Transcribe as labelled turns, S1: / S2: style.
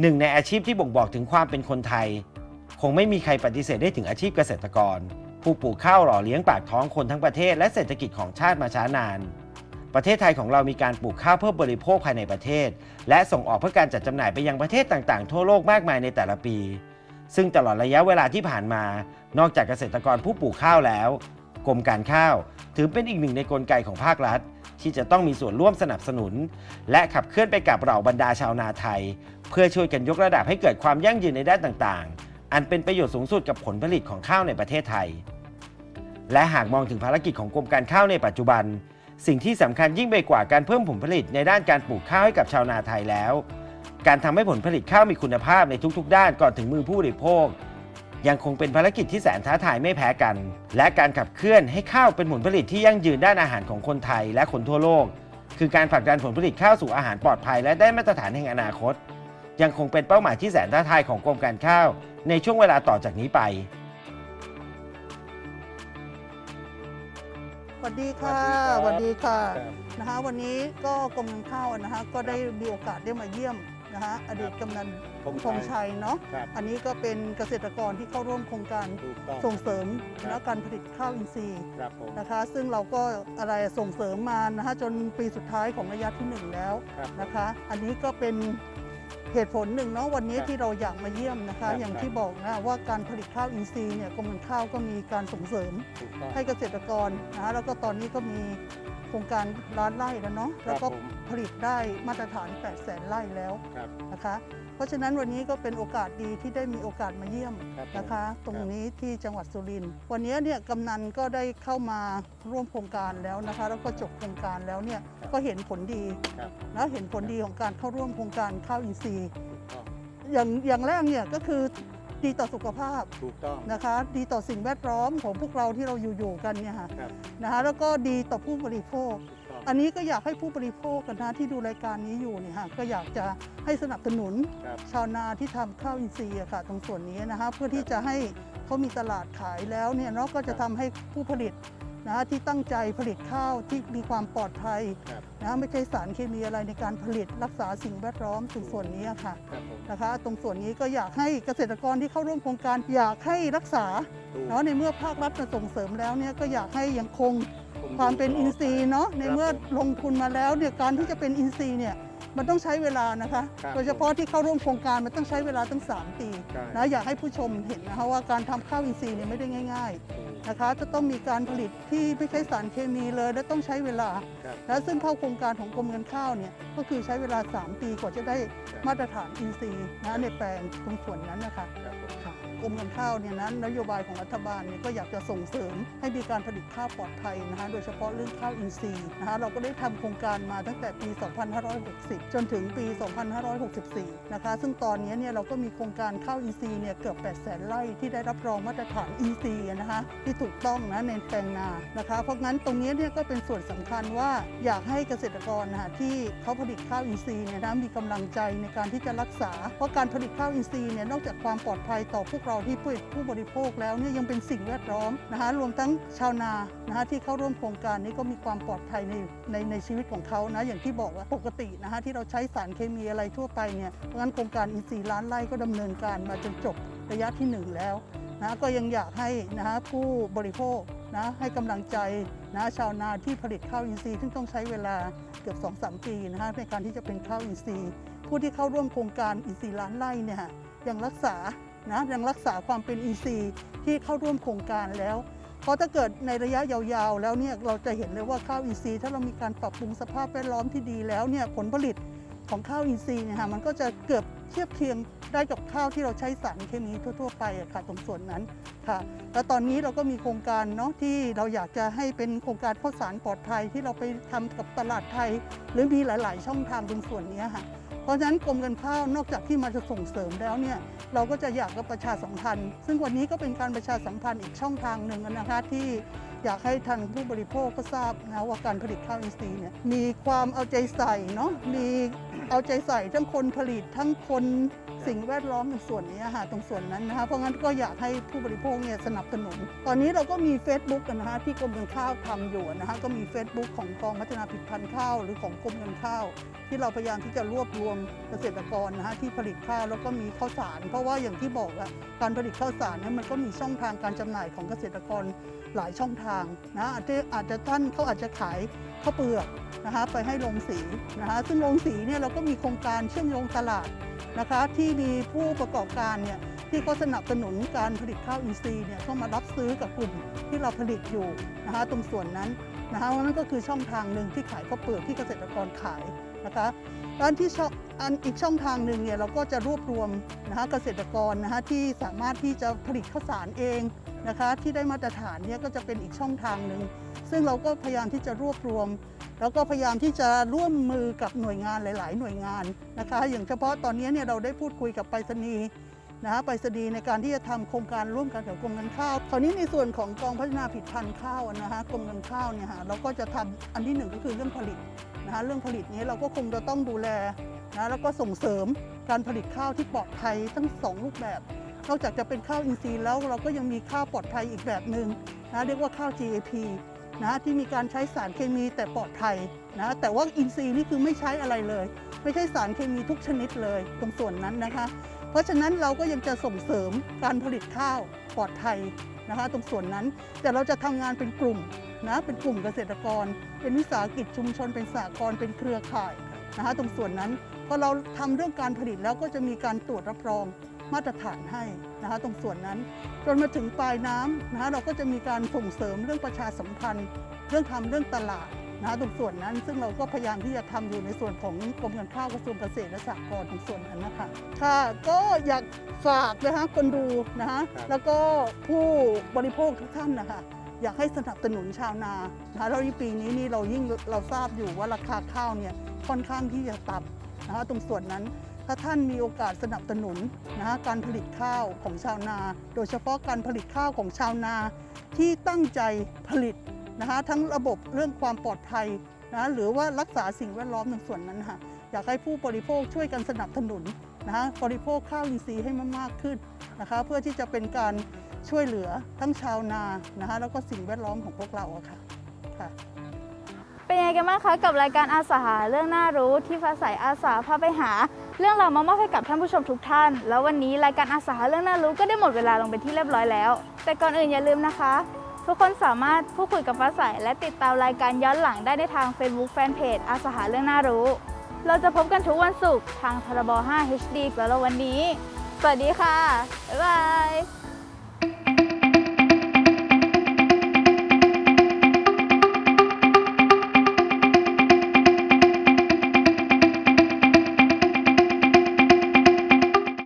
S1: หนึ่งในอาชีพที่บ่งบอกถึงความเป็นคนไทย คงไม่มีใครปฏิเสธได้ถึงอาชีพเกษตรกร ผู้ปลูกข้าวหล่อเลี้ยงปากท้องคนทั้งประเทศและเศรษฐกิจของชาติมาช้านาน ประเทศไทยของเรามีการปลูกข้าวเพื่อบริโภคภายในประเทศ และส่งออกเพื่อการจัดจำหน่ายไปยังประเทศต่างๆ ทั่วโลกมากมายในแต่ละปี ซึ่งตลอดระยะเวลาที่ผ่านมา นอกจากเกษตรกรผู้ปลูกข้าวแล้ว กรมการข้าว ถือเป็นอีกหนึ่งในกลไกของภาครัฐ ที่จะต้องมีส่วนร่วมสนับสนุน และขับเคลื่อนไปกับเหล่าบรรดาชาวนาไทย เพื่อช่วยกันยกระดับให้เกิดความยั่งยืนในด้านต่างๆ อันเป็นประโยชน์สูงสุดกับผลผลิตของข้าวในประเทศไทย และหากมองถึงภารกิจของกรมการข้าวในปัจจุบัน สิ่งที่สำคัญยิ่งไปกว่าการเพิ่มผลผลิตในด้านการปลูกข้าวให้กับชาวนาไทยแล้ว การทำให้ผลผลิตข้าวมีคุณภาพในทุกๆ ด้านก่อนถึงมือผู้บริโภค ยังคงเป็นภารกิจที่แสนท้าทายไม่แพ้กัน และการขับเคลื่อนให้ข้าวเป็นผลผลิตที่ยั่งยืนด้านอาหารของคนไทยและคนทั่วโลก คือการผลักดันผลผลิตข้าวสู่อาหารปลอดภัย และได้มาตรฐานแห่งอนาคต ยังคงเป็นเป้าหมายที่แสนท้าทายของกรมการข้าว ในช่วงเวลาต่อจากนี้ไป
S2: สวัสดีค่ะ
S3: ส
S2: ส
S3: วั
S2: วั
S3: ส
S2: ส
S3: ดี
S2: ดี
S3: ครั
S2: ค่ะ
S3: บ
S2: นะคะวันนี้ก็กรมการข้าวนะคะก็ได้มีโอกาสได้มาเยี่ยม นะคะอดีตกำนัน
S3: ธง
S2: ธงชัยเนาะ
S3: ครับ
S2: อันนี้ก็เป็นเกษตรกรที่เข้าร่วมโครงการ
S3: ถูกต้อง
S2: ส่งเสริม
S3: ครับ
S2: และการผลิตข้าวอินทรีย์
S3: ครับผม
S2: นะคะ ซึ่งเราก็อะไรส่งเสริมมานะคะจนปีสุดท้ายของระยะที่หนึ่งแล้ว
S3: ครับ
S2: นะคะ อันนี้ก็เป็นเหตุผลหนึ่งเนาะวันนี้
S3: ครับ
S2: ที่เราอยากมาเยี่ยมนะ
S3: ครั
S2: คะ
S3: บ
S2: อย่าง
S3: ครับ
S2: ที่บอกนะว่าการผลิตข้าวอินทรีย์เนี่ยกรมการข้าวก็มีการส่งเสริม
S3: ถูกต้อง
S2: ให้เกษตรกรนะแล้วก็ตอนนี้ก็มีโครงการร้านไร่แล้วเนาะ
S3: ครับ
S2: แล้วก็
S3: ผม
S2: ผลิตได้มาตรฐาน 8 0 0แสนไร่แล้ว
S3: ครับ
S2: นะคะ เพราะฉะนั้นวันนี้ก็เป็นโอกาสดีที่ได้มีโอกาสมาเยี่ยม
S3: ครับผม
S2: นะคะ ตรง
S3: ครับ
S2: นี้ที่จังหวัดสุรินทร์วันนี้เนี่ยกำนันก็ได้เข้ามาร่วมโครงการแล้วนะคะ แล้วก็จบโครงการแล้วเนี่ยก็เห็นผลดี
S3: ครับ
S2: แล้วเห็นผลดีของการเข้าร่วมโครงการข้าวอินทรีย์
S3: ถูกต้อง
S2: อย่างอย่างแรกเนี่ยก็คือ ดีต่อสุขภาพ
S3: ถูกต้อง
S2: นะคะ ดีต่อสิ่งแวดล้อมของพวกเราที่เราอยู่ๆกันเนี่ยค่ะ
S3: ครับ
S2: นะคะแล้วก็ดีต่อผู้บริโภค
S3: ถูกต้อง
S2: อันนี้ก็อยากให้ผู้บริโภคกันนะที่ดูรายการนี้อยู่เนี่ยฮะก็อยากจะให้สนับสนุน
S3: ครับ
S2: ชาวนาที่ทำข้าวอินทรีย์อะค่ะตรงส่วนนี้นะคะเพื่อที่จะให้เขามีตลาดขายแล้วเนี่ยเนาะก็จะทำให้ผู้ผลิต นะคะที่ตั้งใจผลิตข้าวที่มีความปลอดภัย
S3: ครับ
S2: นะไม่ใช่สารเคมีอะไรในการผลิตรักษาสิ่งแวดล้อมตรงส่วนนี้อะค่ะ
S3: ครับผม
S2: นะคะ ตรงส่วนนี้ก็อยากให้เกษตรกรที่เข้าร่วมโครงการอยากให้รักษา
S3: ถูก
S2: เนาะในเมื่อภาครัฐมาส่งเสริมแล้วเนี่ยก็อยากให้ยังคง
S3: ผ
S2: ความเป็นอินทรีย์เนาะใน
S3: ครับ
S2: เมื่อ
S3: ผม
S2: ลงทุนมาแล้วเนี่ยการที่จะเป็นอินทรีย์เนี่ยมันต้องใช้เวลานะคะ
S3: ครับ
S2: โดยเฉพาะที่เข้าร่วมโครงการมันต้องใช้เวลาตั้ง 3 ปี
S3: ใช่
S2: นะอยากให้ผู้ชมเห็นนะคะว่าการทำข้าวอินทรีย์เนี่ยไม่ได้ง่าย
S3: ถูก
S2: ๆ นะคะ จะต้องมีการผลิตที่ไม่ใช้สารเคมีเลย และต้องใช้เวลา
S3: ครับ
S2: และซึ่งเข้าโครงการของกรมการข้าวเนี่ยก็คือใช้เวลา 3 ปีกว่าจะได้มาตรฐานอินทรีย์นะในแปลงตรงส่วนนั้นนะคะ
S3: ครับผม
S2: ค่ะ กรมการข้าวเนี่ยนั้นนโยบายของรัฐบาลเนี่ยก็อยากจะส่งเสริมให้มีการผลิตข้าวปลอดภัยนะคะโดยเฉพาะเรื่องข้าวอินทรีย์นะคะเราก็ได้ทำโครงการมาตั้งแต่ปี 2560 จนถึงปี 2564 นะคะ ซึ่งตอนนี้เนี่ยเราก็มีโครงการข้าวอินทรีย์เนี่ยเกือบ 8 0 0 0 0 0ไร่ที่ได้รับรองมาตรฐานอินทรีย์นะคะที่ถูกต้องนะในแปลงนานะคะ เพราะงั้นตรงนี้เนี่ยก็เป็นส่วนสำคัญว่าอยากให้เกษตรกรนะคะที่เขาผลิตข้าวอินทรีย์เนี่ยนะมีกำลังใจในการที่จะรักษา เพราะการผลิตข้าวอินทรีย์เนี่ยนอกจากความปลอดภัยต่อพวกเราที่ผู้ผู้บริโภคแล้วเนี่ยยังเป็นสิ่งแวดล้อมนะคะรวมทั้งชาวนานะคะที่เข้าร่วมโครงการนี้ก็มีความปลอดภัยในในในชีวิตของเขานะอย่างที่บอกว่าปกตินะคะที่เราใช้สารเคมีอะไรทั่วไปเนี่ยเพราะงั้นโครงการอินทรีย์ล้านไร่ก็ดำเนินการมาจนจบระยะที่หนึ่งแล้วนะก็ยังอยากให้นะคะผู้บริโภคนะให้กำลังใจนะชาวนาที่ผลิตข้าวอินทรีย์ซึ่งต้องใช้เวลาเกือบ 2-3 ปีนะคะในการที่จะเป็นข้าวอินทรีย์ ผู้ที่เข้าร่วมโครงการอินทรีย์ล้านไร่เนี่ยยังรักษา นะยังรักษาความเป็นอินทรีย์ที่เข้าร่วมโครงการแล้ว เพราะถ้าเกิดในระยะยาวๆ แล้วเนี่ยเราจะเห็นเลยว่าข้าวอินทรีย์ ถ้าเรามีการปรับปรุงสภาพแวดล้อมที่ดีแล้วเนี่ยผลผลิตของข้าวอินทรีย์เนี่ยค่ะมันก็จะเกือบเทียบเคียงได้กับข้าวที่เราใช้สารเคมีทั่ว ๆ ไปอะค่ะตรงส่วนนั้นค่ะ แล้วตอนนี้เราก็มีโครงการเนาะที่เราอยากจะให้เป็นโครงการข้าวสารปลอดภัยที่เราไปทำกับตลาดไทย หรือมีหลาย ๆ ช่องทางตรงส่วนนี้ค่ะ เพราะฉะนั้นกรมการข้าวนอกจากที่มาจะส่งเสริมแล้วเนี่ยเราก็จะอยากจะประชาสัมพันธ์ ซึ่งวันนี้ก็เป็นการประชาสัมพันธ์อีกช่องทางหนึ่งนะคะที่ อยากให้ทางผู้บริโภคก็ทราบนะว่าการผลิตข้าวอินทรีย์เนี่ยมีความเอาใจใส่เนาะมีเอาใจใส่ทั้งคนผลิตทั้งคนสิ่งแวดล้อมในส่วนนี้ค่ะตรงส่วนนั้นนะคะเพราะงั้นก็อยากให้ผู้บริโภคเนี่ยสนับสนุน ตอนนี้เราก็มี Facebook กันนะคะที่กรมการข้าวทำอยู่นะคะก็มี Facebook ของกองพัฒนาผลิตภัณฑ์ข้าว หรือของกรมการข้าว ที่เราพยายามที่จะรวบรวมเกษตรกรนะฮะที่ผลิตข้าวแล้วก็มีข้าวสาร เพราะว่าอย่างที่บอกอะการผลิตข้าวสารเนี่ยมันก็มีช่องทางการจำหน่ายของเกษตรกรหลายช่องทางนะอาจจะอาจจะท่านเขาอาจจะขายข้าวเปลือกนะคะไปให้โรงสีนะคะซึ่งโรงสีเนี่ยเราก็มีโครงการเชื่อมโยงตลาดนะคะที่มีผู้ประกอบการเนี่ยที่เขาสนับสนุนการผลิตข้าวอินทรีย์เนี่ยก็มารับซื้อกับกลุ่มที่เราผลิตอยู่นะคะตรงส่วนนั้นนะคะนั่นก็คือช่องทางหนึ่งที่ขายข้าวเปลือกที่เกษตรกรขายนะคะด้านที่อันอีกช่องทางหนึ่งเนี่ยเราก็จะรวบรวมนะคะเกษตรกรนะคะที่สามารถที่จะผลิตข้าวสารเอง นะคะที่ได้มาตรฐานเนี่ยก็จะเป็นอีกช่องทางหนึ่งซึ่งเราก็พยายามที่จะรวบรวม แล้วก็พยายามที่จะร่วมมือกับหน่วยงานหลาย ๆ หน่วยงานนะคะอย่างเฉพาะตอนนี้เนี่ยเราได้พูดคุยกับไปรษณีย์นะคะไปรษณีย์ในการที่จะทำโครงการร่วมกันกับกรมการข้าวคราวนี้ในส่วนของกองพัฒนาผลิตภัณฑ์ข้าวนะคะกรมการข้าวเนี่ยค่ะเราก็จะทำอันที่หนึ่งก็คือเรื่องผลิตนะคะเรื่องผลิตนี้เราก็คงจะต้องดูแลนะแล้วก็ส่งเสริมการผลิตข้าวที่ปลอดภัยทั้งสองรูปแบบ นอกจากจะเป็นข้าวอินทรีย์แล้วเราก็ยังมีข้าวปลอดภัยอีกแบบหนึ่งนะเรียกว่าข้าว GAP นะที่มีการใช้สารเคมีแต่ปลอดภัยนะแต่ว่าอินทรีย์นี่คือไม่ใช้อะไรเลย ไม่ใช่สารเคมีทุกชนิดเลยตรงส่วนนั้นนะคะ เพราะฉะนั้นเราก็ยังจะส่งเสริมการผลิตข้าวปลอดภัยนะคะตรงส่วนนั้นแต่เราจะทำงานเป็นกลุ่มนะเป็นกลุ่มเกษตรกร เป็นวิสาหกิจชุมชน เป็นสากลเป็นเครือข่ายนะคะตรงส่วนนั้นพอเราทำเรื่องการผลิตแล้วก็จะมีการตรวจรับรอง มาตรฐานให้นะคะตรงส่วนนั้น จนมาถึงปลายน้ำนะคะเราก็จะมีการส่งเสริมเรื่องประชาสัมพันธ์ เรื่องทำเรื่องตลาดนะคะตรงส่วนนั้น ซึ่งเราก็พยายามที่จะทำอยู่ในส่วนของกรมการข้าวกระทรวงเกษตรและสหกรณ์ตรงส่วนนั้นนะคะค่ะก็อยากฝากนะคะคนดูนะคะแล้วก็ผู้บริโภคทุกท่านนะคะอยากให้สนับสนุนชาวนานะคะแล้วในปีนี้นี่เรายิ่งเราทราบอยู่ว่าราคาข้าวเนี่ยค่อนข้างที่จะต่ำนะคะตรงส่วนนั้น ถ้าท่านมีโอกาสสนับสนุนนะการผลิตข้าวของชาวนา โดยเฉพาะการผลิตข้าวของชาวนา ที่ตั้งใจผลิตนะคะทั้งระบบเรื่องความปลอดภัยนะหรือว่ารักษาสิ่งแวดล้อมในส่วนนั้นค่ะอยากให้ผู้บริโภคช่วยกันสนับสนุนนะคะบริโภคข้าวอินทรีย์ให้มากๆขึ้นนะคะเพื่อที่จะเป็นการช่วยเหลือทั้งชาวนานะคะแล้วก็สิ่งแวดล้อมของพวกเราอะค่ะค่ะ
S3: เป็นยังไงกันบ้างคะกับรายการอาสาหาเรื่องน่ารู้ที่ฟ้าใสอาสาพาไปหา เรื่องราวมามอบให้กับท่านผู้ชมทุกท่าน แล้ววันนี้รายการอาสาหาเรื่องน่ารู้ก็ได้หมดเวลาลงเป็นที่เรียบร้อยแล้ว แต่ก่อนอื่นอย่าลืมนะคะ ทุกคนสามารถพูดคุยกับฟ้าใสและติดตามรายการย้อนหลังได้ในทาง Facebook Fanpage อาสาหาเรื่องน่ารู้ เราจะพบกันทุกวันศุกร์ทางทรบ5 HD แล้ววันนี้ สวัสดีค่ะบ๊ายบาย